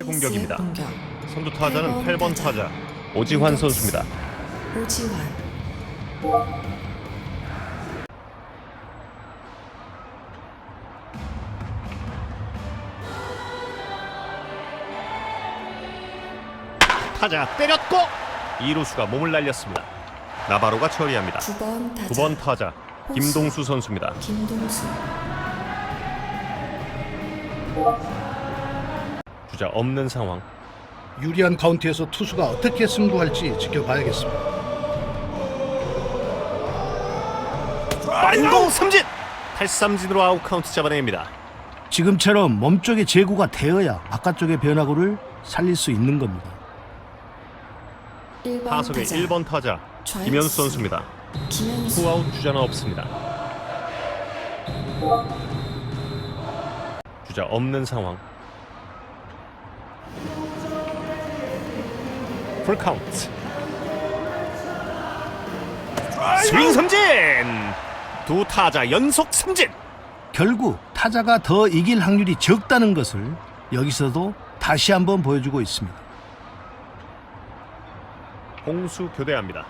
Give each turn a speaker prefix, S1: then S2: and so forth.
S1: 공격입니다.
S2: 공격.
S1: 선두 타자는
S2: 8번
S1: 8번 타자 오지환 선수입니다.
S2: 오지환.
S1: 타자 때렸고 2루수가 몸을 날렸습니다. 나바로가 처리합니다.
S2: 9번 타자.
S1: 9번 타자 김동수 선수입니다.
S2: 김동수.
S1: 주자 없는 상황.
S3: 유리한 카운트에서 투수가 어떻게 승부할지 지켜봐야겠습니다.
S1: 빠른 삼진 8삼진으로 아웃 카운트 잡아냅니다.
S3: 지금처럼 몸쪽에 제구가 되어야 바깥쪽의 변화구를 살릴 수 있는 겁니다.
S2: 1번
S1: 타석의
S2: 타자.
S1: 1번 타자
S2: 좌익수.
S1: 김현수 선수입니다.
S2: 김현수.
S1: 투아웃 주자는 없습니다. 주자 없는 상황. 풀 카운트. 스윙 삼진. 두 타자 연속 삼진.
S3: 결국 타자가 더 이길 확률이 적다는 것을 여기서도 다시 한번 보여주고 있습니다.
S1: 공수 교대합니다.